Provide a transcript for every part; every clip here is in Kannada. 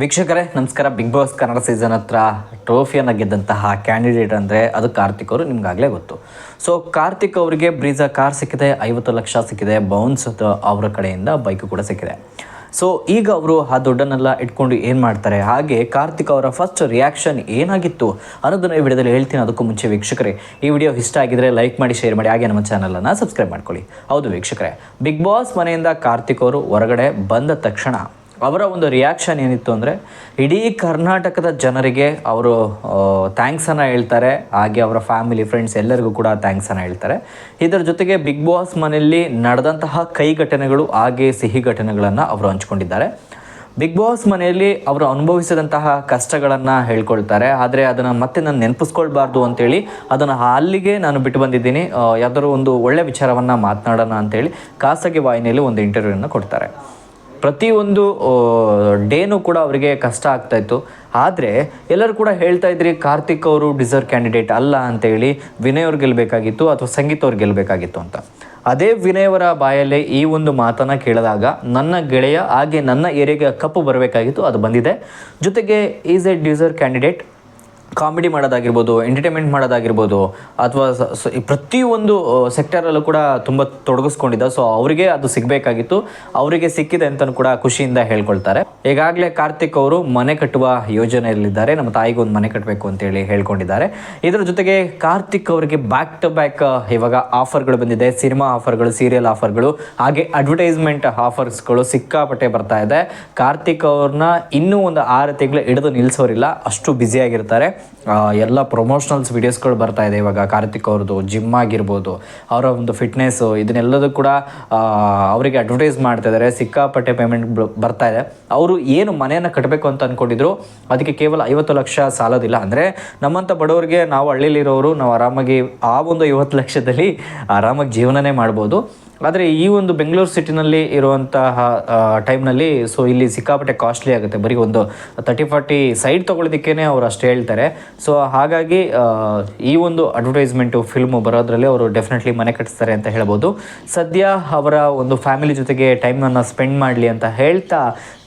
ವೀಕ್ಷಕರೇ, ನಮಸ್ಕಾರ. ಬಿಗ್ ಬಾಸ್ ಕನ್ನಡ ಸೀಸನ್ ಹತ್ರ ಟ್ರೋಫಿಯನ್ನು ಗೆದ್ದಂತಹ ಕ್ಯಾಂಡಿಡೇಟ್ ಅಂದರೆ ಅದು ಕಾರ್ತಿಕ್ ಅವರು, ನಿಮ್ಗಾಗಲೇ ಗೊತ್ತು. ಸೊ ಕಾರ್ತಿಕ್ ಅವರಿಗೆ ಬ್ರೀಜಾ ಕಾರ್ ಸಿಕ್ಕಿದೆ, ಐವತ್ತು ಲಕ್ಷ ಸಿಕ್ಕಿದೆ ಬೌನ್ಸ್ ಅವರ ಕಡೆಯಿಂದ ಬೈಕ್ ಕೂಡ ಸಿಕ್ಕಿದೆ. ಸೊ ಈಗ ಅವರು ಆ ದುಡ್ಡನ್ನೆಲ್ಲ ಇಟ್ಕೊಂಡು ಏನು ಮಾಡ್ತಾರೆ? ಹಾಗೆ ಕಾರ್ತಿಕ್ ಅವರ ಫಸ್ಟ್ ರಿಯಾಕ್ಷನ್ ಏನಾಗಿತ್ತು ಅನ್ನೋದನ್ನು ಈ ವಿಡಿಯೋದಲ್ಲಿ ಹೇಳ್ತೀನಿ ಅದಕ್ಕೂ ಮುಂಚೆ ವೀಕ್ಷಕರೇ. ಈ ವಿಡಿಯೋ ಇಷ್ಟ ಆಗಿದ್ರೆ ಲೈಕ್ ಮಾಡಿ ಶೇರ್ ಮಾಡಿ, ಹಾಗೆ ನಮ್ಮ ಚಾನಲನ್ನು ಸಬ್ಸ್ಕ್ರೈಬ್ ಮಾಡ್ಕೊಳ್ಳಿ. ಹೌದು ವೀಕ್ಷಕರೇ. ಬಿಗ್ ಬಾಸ್ ಮನೆಯಿಂದ ಕಾರ್ತಿಕ್ ಅವರು ಹೊರಗಡೆ ಬಂದ ತಕ್ಷಣ ಅವರ ಒಂದು ರಿಯಾಕ್ಷನ್ ಏನಿತ್ತು ಅಂದರೆ, ಇಡೀ ಕರ್ನಾಟಕದ ಜನರಿಗೆ ಅವರು ಥ್ಯಾಂಕ್ಸನ್ನು ಹೇಳ್ತಾರೆ. ಹಾಗೆ ಅವರ ಫ್ಯಾಮಿಲಿ ಫ್ರೆಂಡ್ಸ್ ಎಲ್ಲರಿಗೂ ಕೂಡ ಥ್ಯಾಂಕ್ಸನ್ನು ಹೇಳ್ತಾರೆ. ಇದರ ಜೊತೆಗೆ ಬಿಗ್ ಬಾಸ್ ಮನೆಯಲ್ಲಿ ನಡೆದಂತಹ ಕೈ ಘಟನೆಗಳು ಹಾಗೆ ಸಿಹಿ ಘಟನೆಗಳನ್ನು ಅವರು ಹಂಚ್ಕೊಂಡಿದ್ದಾರೆ. ಬಿಗ್ ಬಾಸ್ ಮನೆಯಲ್ಲಿ ಅವರು ಅನುಭವಿಸಿದಂತಹ ಕಷ್ಟಗಳನ್ನು ಹೇಳ್ಕೊಳ್ತಾರೆ. ಆದರೆ ಅದನ್ನು ಮತ್ತೆ ನಾನು ನೆನಪಿಸ್ಕೊಳ್ಬಾರ್ದು ಅಂತೇಳಿ ಅದನ್ನು ಅಲ್ಲಿಗೆ ನಾನು ಬಿಟ್ಟು ಬಂದಿದ್ದೀನಿ. ಯಾವುದಾದ್ರೂ ಒಂದು ಒಳ್ಳೆಯ ವಿಚಾರವನ್ನು ಮಾತನಾಡೋಣ ಅಂತೇಳಿ ಖಾಸಗಿ ವಾಹಿನಿಯಲ್ಲಿ ಒಂದು ಇಂಟರ್ವ್ಯೂನ ಕೊಡ್ತಾರೆ. ಪ್ರತಿಯೊಂದು ಡೇನೂ ಕೂಡ ಅವರಿಗೆ ಕಷ್ಟ ಆಗ್ತಾ ಇತ್ತು. ಆದರೆ ಎಲ್ಲರೂ ಕೂಡ ಹೇಳ್ತಾ ಇದ್ರಿ, ಕಾರ್ತಿಕ್ ಅವರು ಡಿಸರ್ವ್ ಕ್ಯಾಂಡಿಡೇಟ್ ಅಲ್ಲ ಅಂತೇಳಿ ವಿನಯ್ ಅವ್ರು ಗೆಲ್ಲಬೇಕಾಗಿತ್ತು ಅಥವಾ ಸಂಗೀತ ಅವ್ರು ಗೆಲ್ಲಬೇಕಾಗಿತ್ತು ಅಂತ. ಅದೇ ವಿನಯ್ ಅವರ ಬಾಯಲ್ಲೇ ಈ ಒಂದು ಮಾತನ್ನು ಕೇಳಿದಾಗ ನನ್ನ ಗೆಳೆಯ ಹಾಗೆ ನನ್ನ ಏರಿಯಾಗೆ ಕಪ್ಪು ಬರಬೇಕಾಗಿತ್ತು, ಅದು ಬಂದಿದೆ. ಜೊತೆಗೆ is a deserve candidate comedy ಮಾಡೋದಾಗಿರ್ಬೋದು ಎಂಟರ್ಟೈನ್ಮೆಂಟ್ ಮಾಡೋದಾಗಿರ್ಬೋದು, ಅಥವಾ ಪ್ರತಿಯೊಂದು ಸೆಕ್ಟರಲ್ಲೂ ಕೂಡ ತುಂಬ ತೊಡಗಿಸ್ಕೊಂಡಿದ್ದ. ಸೊ ಅವರಿಗೆ ಅದು ಸಿಗಬೇಕಾಗಿತ್ತು. ಅವರಿಗೆ ಸಿಕ್ಕಿದೆ ಅಂತಲೂ ಕೂಡ ಖುಷಿಯಿಂದ ಹೇಳ್ಕೊಳ್ತಾರೆ. ಈಗಾಗಲೇ ಕಾರ್ತಿಕ್ ಅವರು ಮನೆ ಕಟ್ಟುವ ಯೋಜನೆಯಲ್ಲಿದ್ದಾರೆ. ನಮ್ಮ ತಾಯಿಗೆ ಒಂದು ಮನೆ ಕಟ್ಟಬೇಕು ಅಂತೇಳಿ ಹೇಳ್ಕೊಂಡಿದ್ದಾರೆ. ಇದರ ಜೊತೆಗೆ ಕಾರ್ತಿಕ್ ಅವರಿಗೆ ಬ್ಯಾಕ್ ಟು ಬ್ಯಾಕ್ ಇವಾಗ ಆಫರ್ಗಳು ಬಂದಿದೆ. ಸಿನಿಮಾ ಆಫರ್ಗಳು ಸೀರಿಯಲ್ ಆಫರ್ಗಳು, ಹಾಗೆ ಅಡ್ವರ್ಟೈಸ್ಮೆಂಟ್ ಆಫರ್ಸ್ಗಳು ಸಿಕ್ಕಾಪಟ್ಟೆ ಬರ್ತಾ ಇದೆ. ಕಾರ್ತಿಕ್ ಅವ್ರನ್ನ ಇನ್ನೂ ಒಂದು ಆರು ತಿಂಗಳು ಹಿಡಿದು ನಿಲ್ಲಿಸೋರಿಲ್ಲ ಅಷ್ಟು ಬ್ಯುಸಿಯಾಗಿರ್ತಾರೆ ಎಲ್ಲ ಪ್ರಮೋಷನಲ್ಸ್ ವೀಡಿಯೋಸ್ಗಳು ಬರ್ತಾ ಇದೆ. ಇವಾಗ ಕಾರ್ತಿಕ್ ಅವ್ರದ್ದು ಜಿಮ್ ಆಗಿರ್ಬೋದು, ಅವರ ಒಂದು ಫಿಟ್ನೆಸ್ಸು ಇದನ್ನೆಲ್ಲದೂ ಕೂಡ ಅವರಿಗೆ ಅಡ್ವರ್ಟೈಸ್ ಮಾಡ್ತಾ ಇದ್ದಾರೆ. ಸಿಕ್ಕಾಪಟ್ಟೆ ಪೇಮೆಂಟ್ ಬರ್ತಾ ಇದೆ. ಅವರು ಏನು ಮನೆಯನ್ನು ಕಟ್ಟಬೇಕು ಅಂತ ಅಂದ್ಕೊಂಡಿದ್ರು ಅದಕ್ಕೆ ಕೇವಲ ಐವತ್ತು ಲಕ್ಷ ಸಾಲೋದಿಲ್ಲ. ಅಂದರೆ ನಮ್ಮಂಥ ಬಡವರಿಗೆ ನಾವು ಹಳ್ಳಿಲಿರೋರು, ನಾವು ಆರಾಮಾಗಿ ಆ ಒಂದು ಐವತ್ತು ಲಕ್ಷದಲ್ಲಿ ಆರಾಮಾಗಿ ಜೀವನನೇ ಮಾಡ್ಬೋದು. ಆದರೆ ಈ ಒಂದು ಬೆಂಗಳೂರು ಸಿಟಿನಲ್ಲಿ ಇರುವಂತಹ ಟೈಮ್ನಲ್ಲಿ ಸೊ ಇಲ್ಲಿ ಸಿಕ್ಕಾಪಟ್ಟೆ ಕಾಸ್ಟ್ಲಿ ಆಗುತ್ತೆ. ಬರೀ ಒಂದು ತರ್ಟಿ ಫಾರ್ಟಿ ಸೈಡ್ ತೊಗೊಳೋದಕ್ಕೇ ಅವ್ರು ಅಷ್ಟು ಹೇಳ್ತಾರೆ. ಸೊ ಹಾಗಾಗಿ ಈ ಒಂದು ಅಡ್ವರ್ಟೈಸ್ಮೆಂಟು ಫಿಲ್ಮು ಬರೋದ್ರಲ್ಲಿ ಅವರು ಡೆಫಿನೆಟ್ಲಿ ಮನೆ ಕಟ್ಟಿಸ್ತಾರೆ ಅಂತ ಹೇಳ್ಬೋದು. ಸದ್ಯ ಅವರ ಒಂದು ಫ್ಯಾಮಿಲಿ ಜೊತೆಗೆ ಟೈಮನ್ನು ಸ್ಪೆಂಡ್ ಮಾಡಲಿ ಅಂತ ಹೇಳ್ತಾ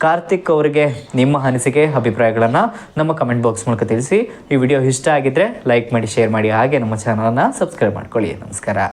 ಕಾರ್ತಿಕ್ ಅವರಿಗೆ ನಿಮ್ಮ ಅನಿಸಿಕೆ, ಅಭಿಪ್ರಾಯಗಳನ್ನು ನಮ್ಮ ಕಮೆಂಟ್ ಬಾಕ್ಸ್ ಮೂಲಕ ತಿಳಿಸಿ. ಈ ವಿಡಿಯೋ ಇಷ್ಟ ಆಗಿದ್ದರೆ ಲೈಕ್ ಮಾಡಿ ಶೇರ್ ಮಾಡಿ. ಹಾಗೆ ನಮ್ಮ ಚಾನಲನ್ನು ಸಬ್ಸ್ಕ್ರೈಬ್ ಮಾಡ್ಕೊಳ್ಳಿ. ನಮಸ್ಕಾರ.